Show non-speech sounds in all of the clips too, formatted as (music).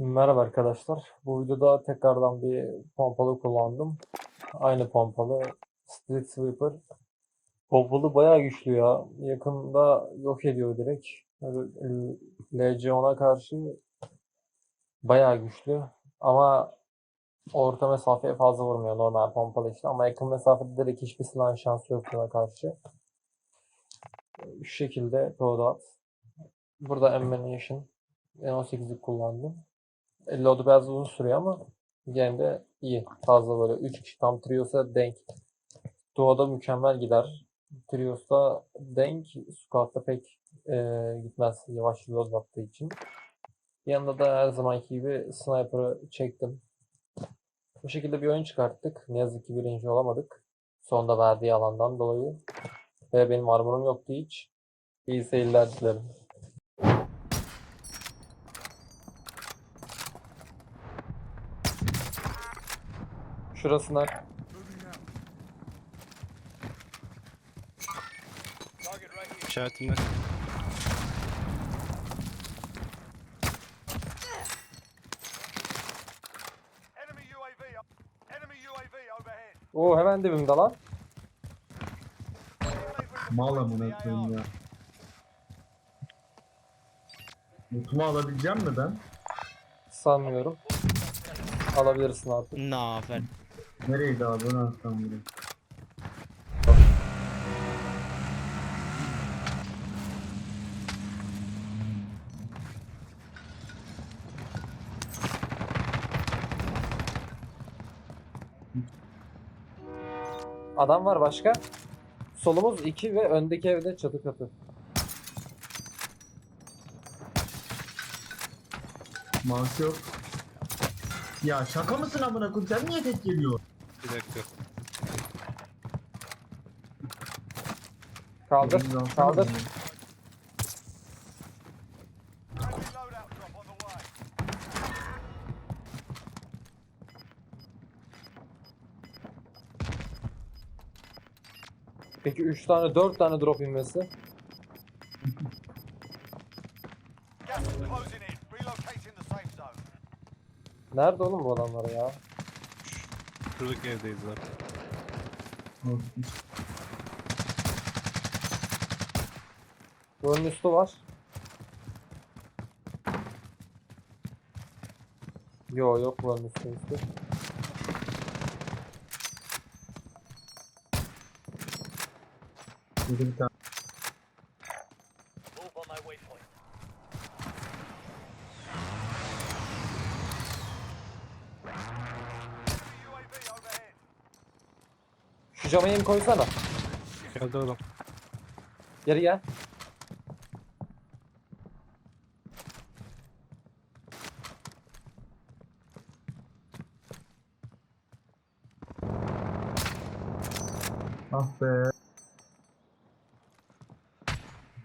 Merhaba arkadaşlar. Bu videoda tekrardan bir pompalı kullandım. Aynı pompalı Street Sweeper. Pompalı bayağı güçlü ya. Yakında yok ediyor direkt. L- LC10'a karşı bayağı güçlü. Ama orta mesafeye fazla vurmuyor normal pompalı işte. Ama yakın mesafede direkt hiçbir silahın şansı yok buna karşı. Şu şekilde loadout. Burada ammunition. N18'i kullandım. Load'u biraz uzun sürüyor ama gene de iyi. Fazla böyle 3 kişi tam Trios'a denk. Duo'da mükemmel gider. Trios'ta denk, Squad'da pek e, gitmez yavaş load attığı için. Yanında da her zamanki gibi Sniper'ı çektim. Bu şekilde bir oyun çıkarttık. Ne yazık ki birinci olamadık. Sonda verdiği alandan dolayı. Ve benim armorum yoktu hiç. İyi seyirler dilerim. Şurasına İşaretimde. Enemy UAV up. Enemy UAV overhead. Oo hemen dibimde lan. Mal amına koyayım ya. Mutumu alabileceğim mi ben? Sanmıyorum. Alabilirsin artık. Ne haber? Nereydi abi? Onu atsam buraya. Adam var başka. Solumuz 2 ve öndeki evde çatı katı. Mouse yok. Ya şaka mısın amına koyayım? Sen niye tek geliyor? Bir dakika. Kaldır. Kaldır. Peki 3 tane 4 tane drop inmesi. Gas is closing in. Relocating the safe zone. Nerede oğlum bu adamlar ya? Şuradaki evdeyiz. Olsun. Bunun üstü var. Yo yok bunun üstü üstü. Burada bir tane. Şu cama yem koysana. Geldi adam. Geri gel. Ah be.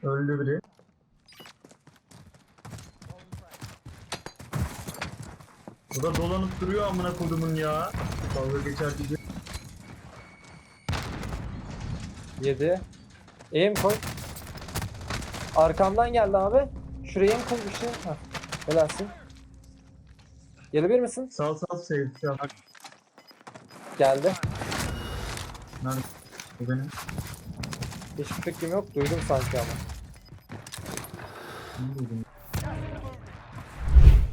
Öldü biri. Bu da dolanıp duruyor amına kodumun ya. Dalga geçer gibi. 7. Eğim koy. Arkamdan geldi abi. Şuraya eğim koy bir şey. Heh. Helalsin. Gelebilir misin? Sağ sağ save. Sağ. Geldi. Nerede? Bu benim. Hiçbir fikrim yok. Duydum sanki ama. Ne buldum?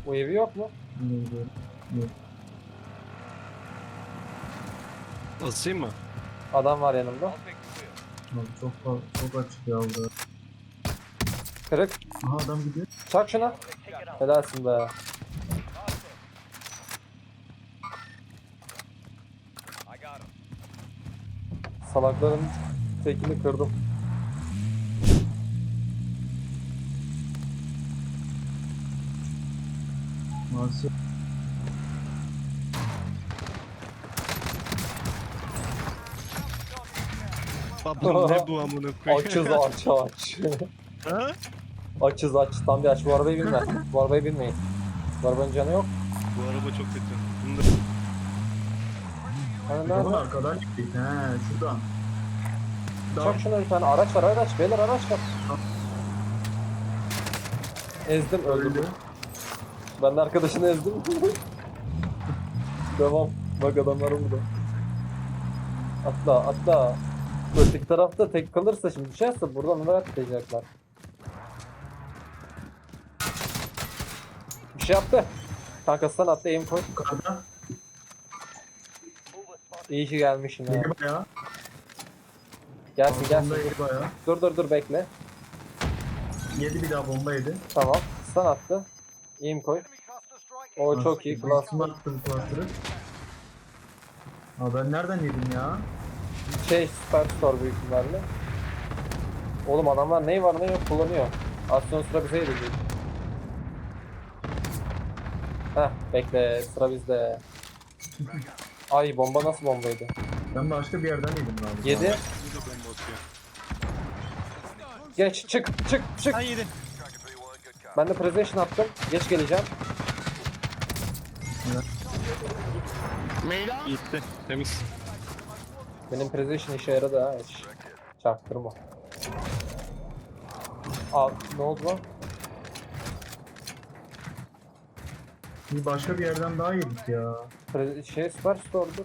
Bu evi yok mu? Ne buldum? Yok. Asayım mı? Adam var yanımda. Abi çok çok açık burada. Kırık. Aha adam gidiyor. Çak şuna. Helalsin be. Salakların tekini kırdım. Maalesef. Baba ne bu amına koyayım? Açız aç aç. (laughs) Ha? Açız aç. Tam bir aç. Bu arabayı binme. Bu arabayı binmeyin. Bu arabanın canı yok. Bu araba çok kötü. Bunu da Hani nerede? arkadan gittik. He şuradan. Çak şuna bir tane. Araç var araç. Beyler araç var. Ezdim öldürdüm. Öldü. Ben de arkadaşını ezdim. (laughs) Devam. Bak adamlar burada. Atla atla. Öteki tarafta tek kalırsa şimdi düşerse buradan neler atlayacaklar. Bir şey yaptı. Kankasından attı aim koy. Yukarıda. İyi ki gelmişsin ha. Yedi bayağı. Gelsin gelsin. Bomba yedi bayağı. Dur dur dur bekle. Yedi bir daha bomba yedi. Tamam. Stun attı. Aim koy. Cluster O çok iyi. Class Üstüme attım cluster'ı. Aa ben nereden yedim ya? Şey Superstore büyük ihtimalle. Oğlum adamlar ney var ne yok kullanıyor. Sonra sıra bize gelecek. Heh bekle sıra bizde. Ay bomba nasıl bombaydı? Ben başka bir yerden yedim galiba. 7. Bir de bomba atıyor. Geç çık çık çık. Ha yedi. going to be one good car. Ben de presentation attım. Geç geleceğim. Gitti. Temiz. Benim presentation işe yaradı ha hiç. Çaktırma. Aa ne oldu lan? Bir başka bir yerden daha yedik ya. Pre- şey Superstore'dur.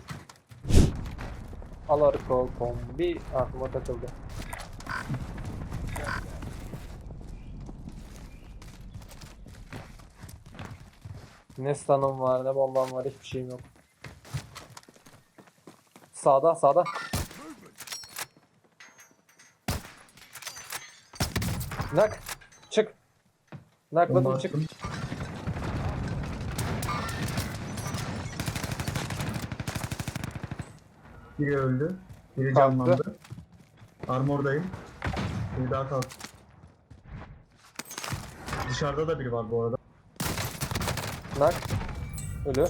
Alarko kombi aklıma takıldı. Ne stun'ım var ne bombam var hiçbir şeyim yok. Sağda sağda. Nak çık. Nakladım çık. Biri öldü. Biri Kalktı. canlandı. Armordayım. Biri daha kalktı. Dışarıda da biri var bu arada. Nak. Ölü.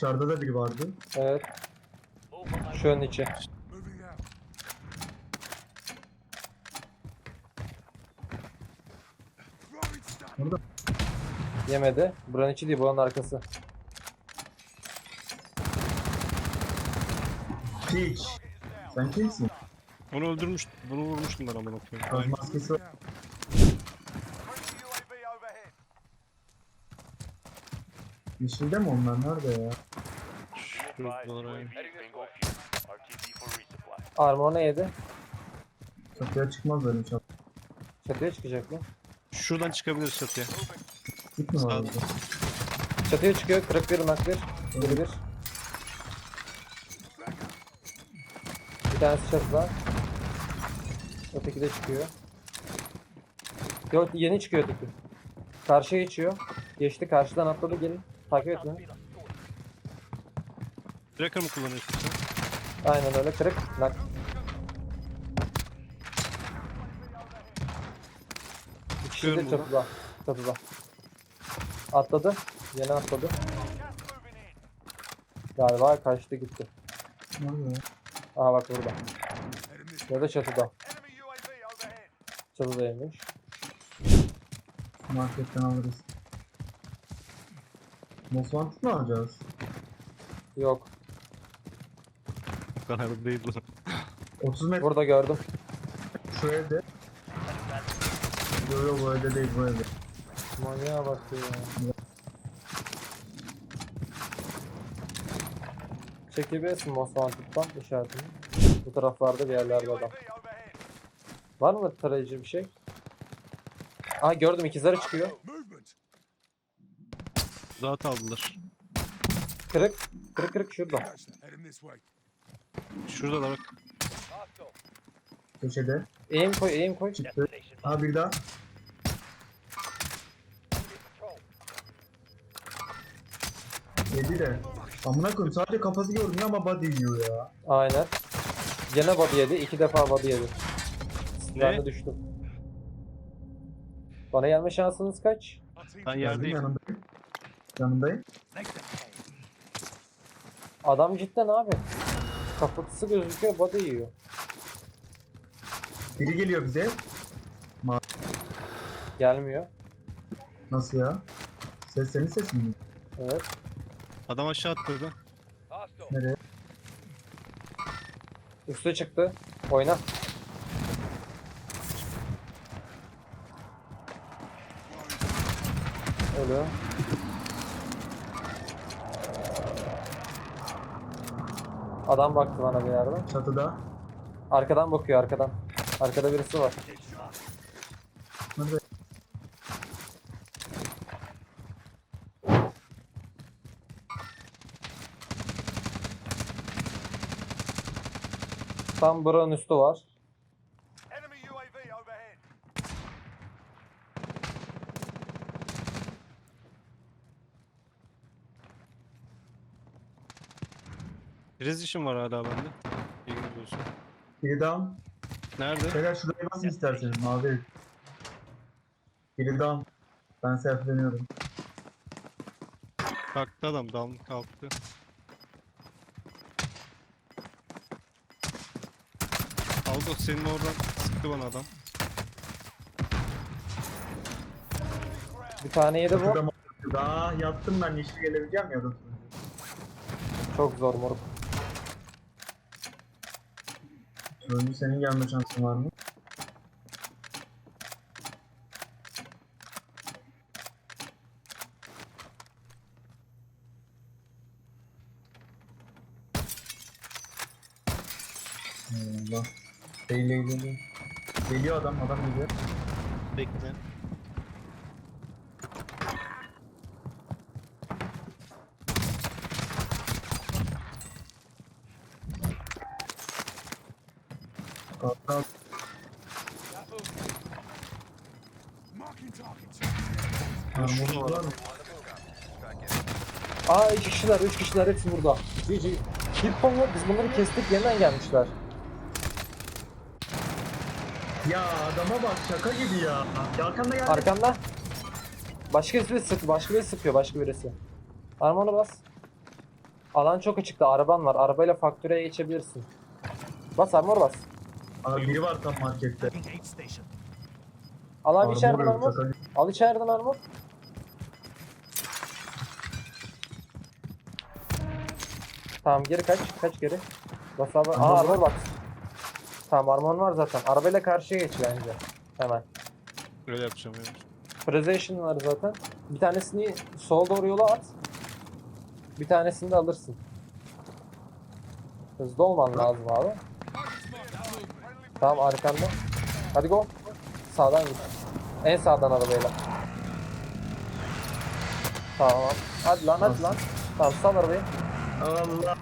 Dışarıda da biri vardı. Evet. Şu an içi. Burada. Yemedi. Buranın içi değil, buranın arkası. Hiç. Sen kimsin? Onu öldürmüş. Bunu vurmuştum ben amına koyayım. Gaz maskesi var. Yeşilde mi onlar? Nerede ya? Şuralara. Armor ne yedi? Çatıya çıkmazlar inşallah. Çatıya çıkacak mı? Şuradan çıkabiliriz çatıya. Gitme var orada. Çatıya çıkıyor. Kırık bir nak bir. Biri bir. Bir tanesi çatıda. Öteki de çıkıyor. Yok yeni çıkıyor öteki. Karşıya geçiyor. Geçti karşıdan atladı gelin. Takip et beni. Tracker mı kullanıyorsun sen? Aynen öyle kırık. Bir kişi de Çıkıyorum çatıda. Çatıda. Atladı. Yeni atladı. Galiba kaçtı gitti. Aha bak burada. Ya da çatıda. Çatıdaymış. Marketten alırız. Most Wanted mı alacağız? Yok. Kadar değil lan. 30 metre Burada gördüm. şu evde. Yok yok bu evde değil bu evde. Manyağa bak ya. Çekebilirsin Most Wanted'dan işaretini. Bu taraflarda bir yerlerde adam. Var mı tarayıcı bir şey? Aa gördüm ikizleri çıkıyor. Dağıt aldılar. Kırık. Kırık kırık şurada. Şurada da bak. Köşede. Eğim koy eğim koy. Çıktı. Ha bir daha. Yedi de. Amına koyayım sadece kafası görünüyor ama body yiyor ya. Aynen. Gene body yedi. iki defa body yedi. Ben de düştüm. Bana gelme şansınız kaç? Ben yerdeyim. yanındayım. Yanındayım. Adam cidden abi. Kafası gözüküyor, body yiyor. Biri geliyor bize. Gelmiyor. Nasıl ya? Ses senin sesin mi? Evet. Adam aşağı attırdı. Nereye? Üste çıktı. Oyna. Ölü. Adam baktı bana bir yerden. Çatıda. Arkadan bakıyor arkadan. Arkada birisi var. Nerede? Tam buranın üstü var. Priz işim var hala bende. İlginiz olsun. Biri down. Nerede? Beyler şuraya basın isterseniz mavi. ev. Biri down. Ben selfleniyorum. Kalktı adam. Down kalktı. Aldo senin oradan sıktı bana adam. Bir tane yedi bu. Daha yattım ben yeşil gelebileceğim ya da. Çok zor moruk. Turuncu senin gelme şansın var mı? Allah. Geliyor adam adam geliyor. Bekle. Var mı? Aa iki kişiler, üç kişiler hepsi burada. GG. Hip hop biz bunları kestik yeniden gelmişler. Ya adama bak şaka gibi ya. Ya Arkanda geldi. Arkanda. Başka birisi sık, başka birisi sıkıyor, başka birisi. Armanı bas. Alan çok açıkta, araban var. Arabayla faktöreye geçebilirsin. Bas armor bas. Aa, biri var tam markette. Al abi Armor içeriden yok, armor. gibi. Al içeriden armor. Tamam geri kaç, kaç geri. Bas abi. Aa Armor armor var. bak. Tamam armor var zaten. Arabayla karşıya geç bence. Hemen. Öyle yapacağım evet. Preservation var zaten. Bir tanesini sola doğru yola at. Bir tanesini de alırsın. Hızlı olman lazım abi. Tamam arkanda. Hadi go. Sağdan git. En sağdan arabayla. Tamam. Hadi lan hadi lan. Tamam sal arabayı. Allah.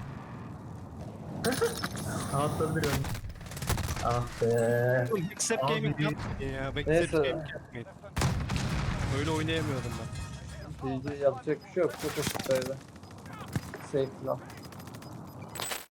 Atladı bir ön. Ah be. Backstep Abi gaming bir- yapmayın ya. Neyse. gaming yapmayın. Öyle oynayamıyordum ben. GG yapacak bir şey yok. Çok ısıttaydı. Safe lan.